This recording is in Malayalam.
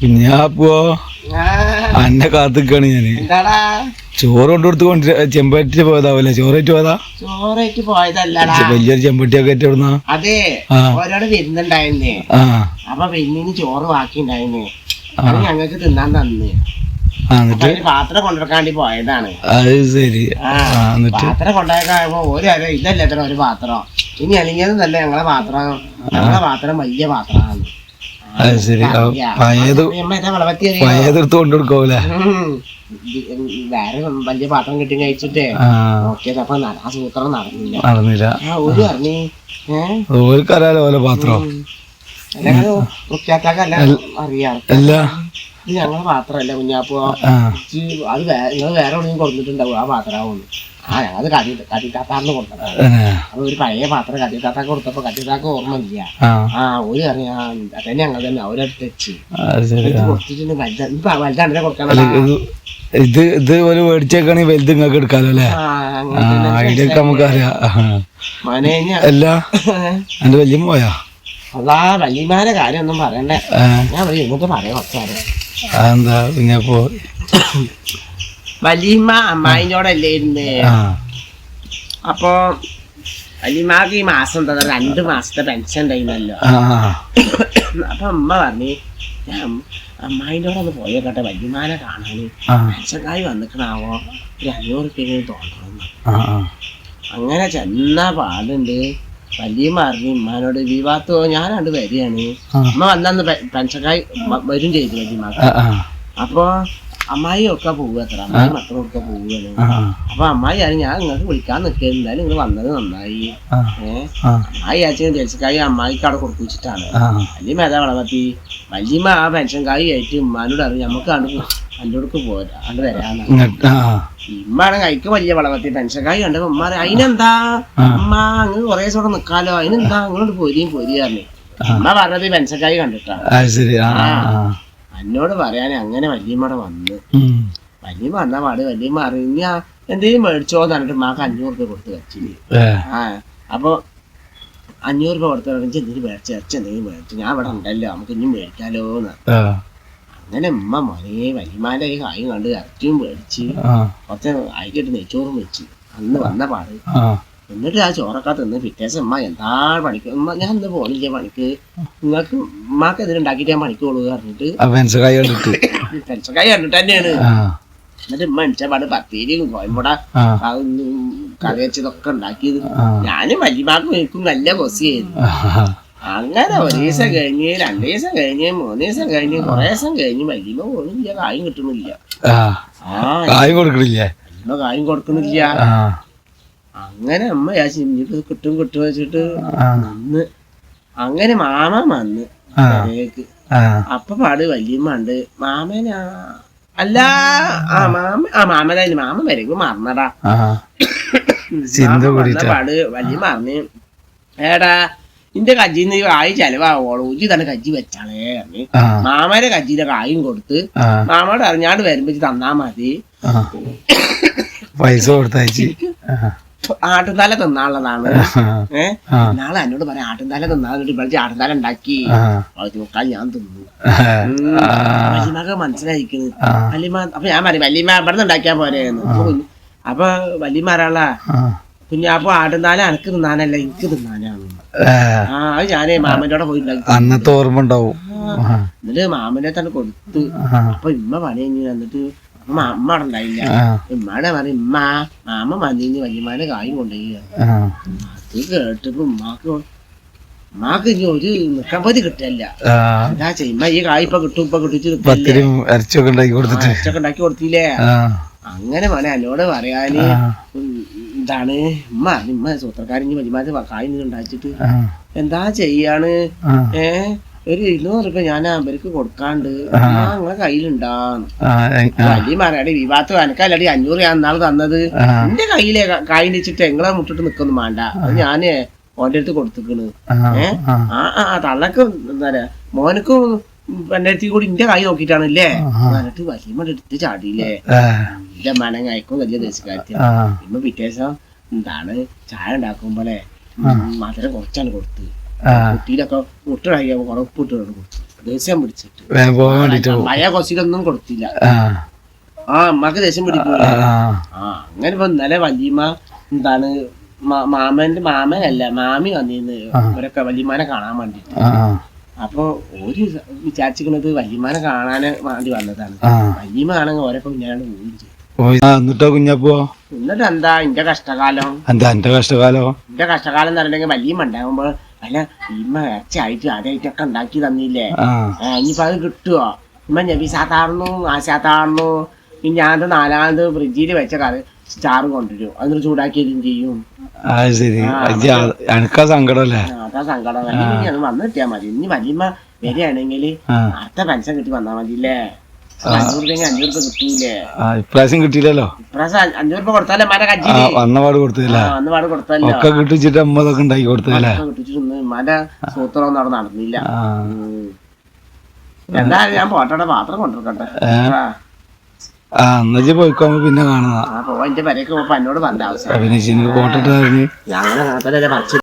കുഞ്ഞാപ്പോ അന്നെ കാത്തിക്കാണ് ഞാൻ. ചോറ് കൊണ്ടുകൊടുത്ത് കൊണ്ട് ചെമ്പറ്റി പോയതാവല്ലേ ചോറേറ്റ് പോയതാ? ചോറേറ്റ് പോയതല്ലടാ. വലിയൊരു ചെമ്പട്ടിയൊക്കെ ആയിട്ട് എവിടുന്നാ? അതെ. ഓരോട് വരുന്നുണ്ടായിരുന്നേ ആ. അപ്പൊ പെണ്ണിന് ചോറ് ബാക്കി ഉണ്ടായിരുന്നേ. അത് ഞങ്ങൾക്ക് തിന്നാൻ തന്ന്. അപ്പൊ എന്നിട്ട് പാത്രം കൊണ്ടുവരാണ്ടി പോയതാണ്. അത് ശരി. എന്നിട്ട്? പാത്രം കൊണ്ടുപോയപ്പോ ഒരു ഇതല്ല ഒരു പാത്രം. ഇനി അല്ലെങ്കിൽ ഞങ്ങളെ പാത്രം. ഞങ്ങളെ പാത്രം വലിയ പാത്രമാണ്. അത് ശരി. പഴയത് വളവത്തി പഴയതെടുത്ത് കൊണ്ടുകൊടുക്കാവൂലേ വേറെ വലിയ പാത്രം കിട്ടി കഴിച്ചിട്ടേ. നോക്കിയത് അപ്പൊ ആ സൂത്രം നടന്നില്ല. നടന്നില്ല. ഒരു അറിഞ്ഞി ഓർക്കറിയാലോ പാത്രം. അറിയാം. ഞങ്ങളെ പാത്രമല്ല കുഞ്ഞാപ്പോ അത് അത് നിങ്ങൾ വേറെ എവിടെയും കൊടുത്തിട്ടുണ്ടാവും? ആ പാത്രമാവുന്നു ആ ഞങ്ങളത് കടി കടിക്കാത്താറിന് കൊടുത്തത് അത് ഒരു പഴയ പാത്രം കടിത്താത്താക്ക് കൊടുത്തപ്പോ കടിത്താക്ക് ഓർമ്മ ഇല്ല. ആ. ഒരു അറിയാം അതന്നെ ഞങ്ങൾ തന്നെ അവരടുത്ത് വെച്ച് കൊടുത്തിട്ടുണ്ട് വലുതാ ഇപ്പൊ വലുതാണ്ടിനെ കൊടുക്കണം. ഇത് ഇത് ഒരു മേടിച്ചേക്കാണെങ്കിൽ വലുത് നിങ്ങൾക്ക് എടുക്കാലോ അല്ലേ? ഐഡിയ ഒക്കെ നമുക്കറിയാം അല്ല എന്റെ വല്യമ്മ പോയാ? അതാ വല്യമാരെ കാര്യം ഒന്നും പറയണ്ടേ ഞാൻ ഇങ്ങോട്ട് പറയാം കുറച്ചാറ് പിന്നെ കുഞ്ഞപ്പോ വല്യമ്മ അമ്മായിനോടല്ലേ ഇരുന്ന് ആ അപ്പൊ വല്യമ്മക്ക് ഈ മാസം എന്താ രണ്ട് മാസത്തെ പെൻഷൻ ഉണ്ടായിരുന്നല്ലോ. അപ്പൊ അമ്മ പറഞ്ഞു ഞാൻ അമ്മായിനോടൊന്ന് പോയേക്കട്ടെ വലിയമാനെ കാണാന്. പെൻഷൻകാരി വന്നിക്കണാവോ? ഒരു അഞ്ഞൂറ് റുപ്യ തോന്നണം അങ്ങനെ ചെന്ന പാടുണ്ട്. വല്യമ്മ അറിഞ്ഞു ഉമ്മാനോട് വിവാത്തോ ഞാനാണ്ട് വരികയാണ്. അമ്മ വന്നു പെൻഷൻകാരി വരും ചെയ്തു വലിയമാക്ക് അപ്പൊ അമ്മായി ഒക്കെ പോവുക അത്ര. അമ്മായി മക്കളും ഒക്കെ പോവുകയാണ്. അപ്പൊ അമ്മായി ആരും ഞാൻ നിങ്ങൾക്ക് വിളിക്കാൻ നിൽക്കുക എന്തായാലും നിങ്ങൾ വന്നത് നന്നായി. ഏഹ് അമ്മായി ആச்சுം ജേഴ്സിക്കായി അമ്മായിക്ക് അവിടെ കൊടുപ്പിച്ചിട്ടാണ് വെച്ചിട്ടാണ്. വല്യമ്മ ഏതാ വളമത്തി വല്യമ്മ ആ പെൻഷൻകാരി ആയിട്ട് ഉമ്മാനോട് അറിഞ്ഞു നമുക്ക് കണ്ട് അണ്ടോടക്ക് പോരാ അണ്ട് വരാന്ന് ഇമ്മാണ് കൈക്ക് വലിയ വളമത്തി പെൻഷൻകാരി കണ്ടപ്പോ ഉമ്മ അതിനെന്താ അമ്മ അങ്ങ് കുറെ ദിവസം നിക്കാലോ. അതിനെന്താ അങ്ങോട്ട് പോരിയും പോരിയാറില്ലേ ഉമ്മ പറഞ്ഞത് പെൻഷൻ കായി കണ്ടിട്ടാണ്. ശരി. ആ. എന്നോട് പറയാൻ അങ്ങനെ വല്യമ്മടെ വന്ന്. വല്യമ്മ വന്ന പാട്. വല്യമ്മ അറിഞ്ഞ എന്തെങ്കിലും മേടിച്ചോന്ന് പറഞ്ഞിട്ട് മാക്ക് അഞ്ഞൂറ് രൂപ കൊടുത്ത് വെച്ചില്ലേ ആ അപ്പൊ അഞ്ഞൂറ് രൂപ കൊടുത്ത് പറഞ്ഞ് എന്തെങ്കിലും മേടിച്ച് ഇറച്ചി എന്തെങ്കിലും മേടിച്ചു. ഞാൻ ഇവിടെ ഉണ്ടല്ലോ നമുക്ക് ഇനിയും മേടിക്കാലോ എന്ന് അങ്ങനെ ഉമ്മ മോനെ വലിയമാന്റെ ഈ കായും കണ്ട് ഇറച്ചിയും മേടിച്ച് കുറച്ച് അരിക്കിട്ട് നെയ്ച്ചോറും വെച്ച്. അന്ന് വന്ന പാട്. എന്നിട്ട് ആ ചോറൊക്കെ തിന്ന് പിറ്റേസം ഉമ്മ എന്താ പണിക്ക്? ഉമ്മ ഞാൻ ഇന്ന് പോണില്ല പണിക്ക്. നിങ്ങൾക്ക് ഉമ്മാക്ക് ഇതിലുണ്ടാക്കിയിട്ട് ഞാൻ പണിക്കോളൂ പറഞ്ഞിട്ട് പെൻസക്കായി കണ്ടിട്ട്. തന്നെയാണ്. എന്നിട്ട് ഉമ്മ അടിച്ച പാട് പത്തിരിയും കോയമ്പുട കറി വെച്ചതൊക്കെ ഉണ്ടാക്കിയത്. ഞാനും വലിയമാക്കും എനിക്കും നല്ല കൊസിയായിരുന്നു അങ്ങനെ ഒരു ദിവസം കഴിഞ്ഞ് രണ്ടു ദിവസം കഴിഞ്ഞ് മൂന്ന് ദിവസം കഴിഞ്ഞ് കുറെ ദിവസം കഴിഞ്ഞ് വലിയ പോണില്ല കായും കിട്ടുന്നില്ല. ആ. കായ് കൊടുക്കണില്ലേ? വലിയ കായും കൊടുക്കുന്നില്ല അങ്ങനെ അമ്മ ഞാൻ ഇനിയിപ്പോ കിട്ടും കിട്ടും വെച്ചിട്ട് അന്ന് അങ്ങനെ മാമ വന്ന് പെരേക്ക് അപ്പൊ പാട് വല്യമ്മ ഉണ്ട് മാമനാ അല്ല ആ മാമ ആ മാമനായി മാമ വരക്ക് മറന്നടാ. പാട് വലിയ മറന്ന്. ഏടാ നിന്റെ കജ്ജിന്ന് നീ കായ് ചെലവാവോളൂ. ഉജി തന്നെ കജ്ജി വെച്ചാളേ പറഞ്ഞു. മാമയുടെ കജ്ജിന്റെ കായും കൊടുത്ത് മാമയുടെ അറിഞ്ഞാണ്ട് വരുമ്പോ തന്നാ മതി. പൈസ കൊടുത്തയച്ച്. ആട്ടുംതല തിന്നാനുള്ളതാണ്. ഏഹ് നാളെ എന്നോട് പറയാം ആട്ടുംതല തിന്നാൻ വിളിച്ച് ആട്ടുംതല ഉണ്ടാക്കി. നോക്കാൻ ഞാൻ തിന്നു. ആ. മനസ്സിലായിരിക്കുന്നു വല്യമ്മ അപ്പൊ ഞാൻ പറയും വലിയമ്മ ഇവിടെ നിന്ന് ഉണ്ടാക്കിയാ പോരെയെന്ന് അപ്പൊ കുഞ്ഞ്- വല്യമ്മ ഒരാളാ ആ. അപ്പൊ ആട്ടുംതാല എനക്ക് തിന്നാനല്ല എനിക്ക് തിന്നാനാണ്. ആ ഞാനേ മാമന്റെ കൂടെ പോയി അന്നത്തെ ഓർമ്മ ഉണ്ടാവും. എന്നിട്ട് മാമനെ തന്നെ കൊടുത്ത്. അപ്പൊ ഇമ്മ പണി കഴിഞ്ഞ് വന്നിട്ട് അമ്മ ഉണ്ടായില്ല ഉമ്മാടെ പറയും ഉമ്മ മാമ മതിന്ന് വല്യമാനെ കായും കൊണ്ടുപോയി അത് കേട്ടപ്പോ ഉമ്മാക്ക് ഉമ്മാക്ക് ഇനി ഒരു നിക്കമ്പതി കിട്ടല്ല. എന്താ ചെയ്യുമ്പ ഈ കായ് ഇപ്പൊ കിട്ടും ഇപ്പൊ കിട്ടിച്ച് അരച്ചൊക്കെ ഉണ്ടാക്കി കൊടുത്തില്ലേ? അങ്ങനെ മോനെ എന്നോട് പറയാന്. എന്താണ് ഉമ്മ ഉമ്മ സൂത്രക്കാരൻ വലിയമാര് കായ് ഉണ്ടാച്ചിട്ട് എന്താ ചെയ്യാണ്? ആ. ഏ? ഒരു ഇരുന്നൂറ് രൂപ ഞാൻ അവർക്ക് കൊടുക്കാണ്ട് ആ. നിങ്ങളെ ആ വലിയ മരടി വിവാത്ത് അനക്കല്ലടി അഞ്ഞൂറ് ഞാൻ നാളെ തന്നത്. എന്റെ കയ്യിലെ കായിച്ചിട്ട് എങ്ങളെ മുട്ടിട്ട് നിക്കൊന്നും വേണ്ട. അത് ഞാൻ ഓന്റെ അടുത്ത് കൊടുത്തിക്കണ്. ഏഹ് ആ. ആ തള്ളക്ക് എന്താ പറയാ മോനക്കും എന്റെ അടുത്ത് കൂടി ഇന്റെ കൈ നോക്കിയിട്ടാണല്ലേ? എന്നിട്ട് വലിയ എടുത്ത് ചാടിയില്ലേ? എന്റെ മനങ്ങായിക്കും വലിയ ദേശക്കാരത്തി ഇമ്മ പിറ്റേ ദിവസം എന്താണ് ചായ ഉണ്ടാക്കുമ്പോളെ മധുരം കുറച്ചാണ് കൊടുത്ത്. ആ കുട്ടിയിലൊക്കെ കുറെ പിടിച്ചിട്ട്. കൊടുത്തില്ല. ആ. അമ്മയ്ക്ക് ദേഷ്യം പിടിക്കില്ല ആ അങ്ങനെ ഇപ്പൊ ഇന്നലെ വല്യമ്മ എന്താണ് മാമന്റെ മാമനല്ല മാമി വന്നിരുന്നു ഇവരൊക്കെ വല്യമാനെ കാണാൻ വേണ്ടിട്ട്. അപ്പൊ ഒരു വിചാരിച്ചിരിക്കണത് വല്യമാനെ കാണാൻ വേണ്ടി വന്നതാണ്. വല്യമാണെങ്കിൽ ഓരോ കുഞ്ഞാണ് ചെയ്തു എന്നിട്ടോ കുഞ്ഞപ്പോ? എന്നിട്ട് എന്താ എന്റെ കഷ്ടകാലം? എന്താ എന്റെ കഷ്ടകാലം? എന്റെ കഷ്ടകാലം എന്ന് പറഞ്ഞിട്ടുണ്ടെങ്കിൽ വല്യമ്മ ഉണ്ടാകുമ്പോ അല്ല ഇമ്മ ഇറച്ചായിട്ട് അതായിട്ടൊക്കെ ഉണ്ടാക്കി തന്നില്ലേ? ഇനിയിപ്പോ അത് കിട്ടുവോ? ഇമ്മ നബിസാത്താർന്നു ആശാത്താർന്നു ഇനി ഞാനത് നാലാമത് ഫ്രിഡ്ജിൽ വെച്ച കറി സ്റ്റാർ കൊണ്ടുവരും. അതിന് ചൂടാക്കിയതും ചെയ്യും. ശരി. എനക്കാ അതാ സങ്കടം വല്യമ്മ അത് വന്നു കിട്ടിയാ മതി. ഇനി വല്യമ്മ വരികയാണെങ്കിൽ അടുത്ത പെൻഷൻ കിട്ടി വന്നാ മതില്ലേ അഞ്ഞൂറ് ഇപ്രാവശ്യം കിട്ടിയില്ലല്ലോ. വന്ന പാട് കൊടുത്തില്ല ഒക്കെ കിട്ടിച്ചിട്ട് അമ്മതൊക്കെ ഉണ്ടാക്കി കൊടുത്തല്ലേ നടന്നില്ല. എന്തായാലും ഞാൻ പോട്ടയുടെ പാത്രം കൊണ്ടുവരട്ടെ ആ. എന്നുവെച്ചാ പോയിക്കോ പിന്നെ കാണുന്ന പോവാ എന്റെ പെരേക്ക് പോപ്പോ എന്നോട് പറഞ്ഞ ആവശ്യം പിന്നെ എനിക്ക്